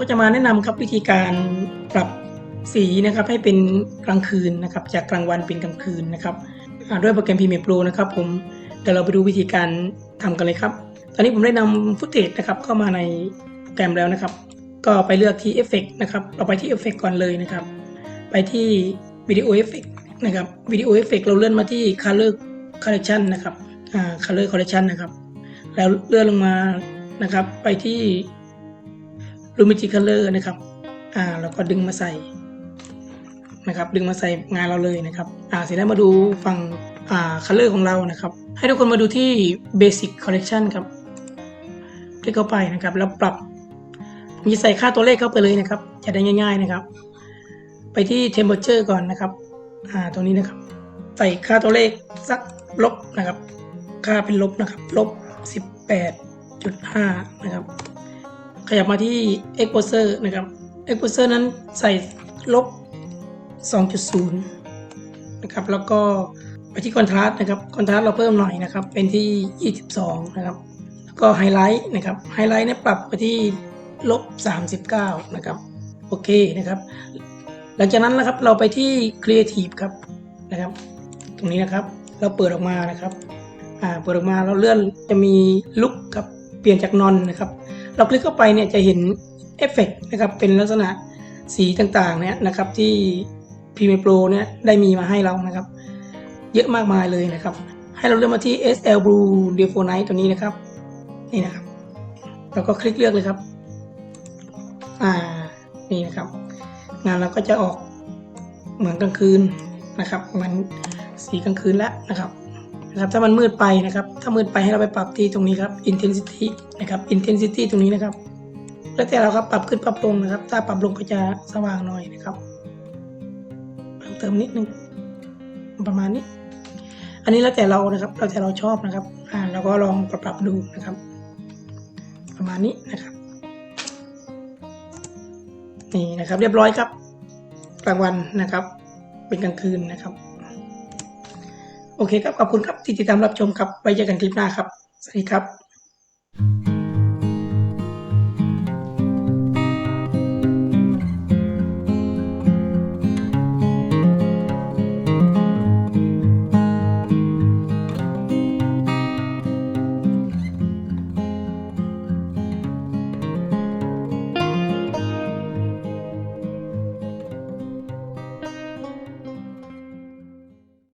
ก็จะมาแนะนำครับวิธีการปรับสีนะครับให้เป็นกลางคืนนะครับ จากกลางวันเป็นกลางคืนนะครับด้วยโปรแกรม Premiere Pro นะครับผมเดี๋ยวเราไปดูวิธีการทำกันเลยครับ ตอนนี้ผมได้นำฟุตเทจนะครับเข้ามาในโปรแกรมแล้วนะครับ ก็ไปเลือกที่ Effect นะครับเราไปที่ Effect ก่อนเลยนะครับ ไปที่ Video Effect นะครับ Video Effect เราเลื่อนมาที่ Color Correction นะครับอ่า Color Correction นะครับ แล้วเลื่อนลงมานะครับไปที่ Luminity Color นะครับ อ่าแล้วก็ดึงมาใส่นะครับ ดึงมาใส่งานเราเลยนะครับ อ่าเสร็จแล้วมาดูฝั่งอ่า Color ของเรานะครับ ให้ทุกคนมาดูที่ Basic Collection ครับคลิกเข้าไปนะครับ แล้วปรับผมจะใส่ค่าตัวเลขเข้าไปเลยนะครับ จะได้ง่าย ๆนะครับ ไปที่ Temperature ก่อนนะครับ อ่าตรงนี้นะครับ ใส่ค่าตัวเลขสักลบนะครับ ค่าเป็นลบนะครับลบ18.5 นะครับ ขยับมาที่ exposure นะครับ exposure นั้นใส่ลบ 2.0 นะครับ แล้วก็ไปที่ contrast นะครับ contrast เราเพิ่มหน่อยนะครับ เป็นที่ 22 นะครับ แล้วก็ highlight นะครับ highlight เนี่ยปรับไปที่ลบ 39 นะครับ โอเคนะครับ หลังจากนั้นนะครับ เราไปที่ creative ครับ นะครับ ตรงนี้นะครับ เราเปิดออกมานะครับ อ่า เปิดออกมาเราเลื่อนจะมีลุกครับ เปลี่ยนจากนอนนะครับ เราคลิกเข้าไปเนี่ยจะเห็นเอฟเฟกนะครับเป็นลักษณะสีต่างๆเนี่ยนะครับที่ Premiere Pro เนี่ยได้มีมาให้เรานะครับ เยอะมากมายเลยนะครับ ให้เราเลือกมาที่ SL Blue d e f o Night ตัวนี้นะครับ นี่นะครับ เราก็คลิกเลือกเลยครับ อ่านี่นะครับ งานเราก็จะออกเหมือนกลางคืนนะครับเหมือนสีกลางคืนแล้วนะครับ นะครับถ้ามันมืดไปนะครับ ถ้ามืดไปให้เราไปปรับที่ตรงนี้ครับ intensity นะครับ intensity ตรงนี้นะครับ แล้วแต่เราครับปรับขึ้นปรับลงนะครับ ถ้าปรับลงก็จะสว่างหน่อยนะครับเพิ่มเติมนิดนึงประมาณนี้ อันนี้แล้วแต่เรานะครับแล้วแต่เราชอบนะครับ อ่าเราก็ลองปรับปรับดูนะครับ ประมาณนี้นะครับ นี่นะครับ เรียบร้อยครับกลางวันนะครับ เป็นกลางคืนนะครับ โอเคครับ ขอบคุณครับที่ติดตามรับชมครับ ไว้เจอกันคลิปหน้าครับ สวัสดีครับ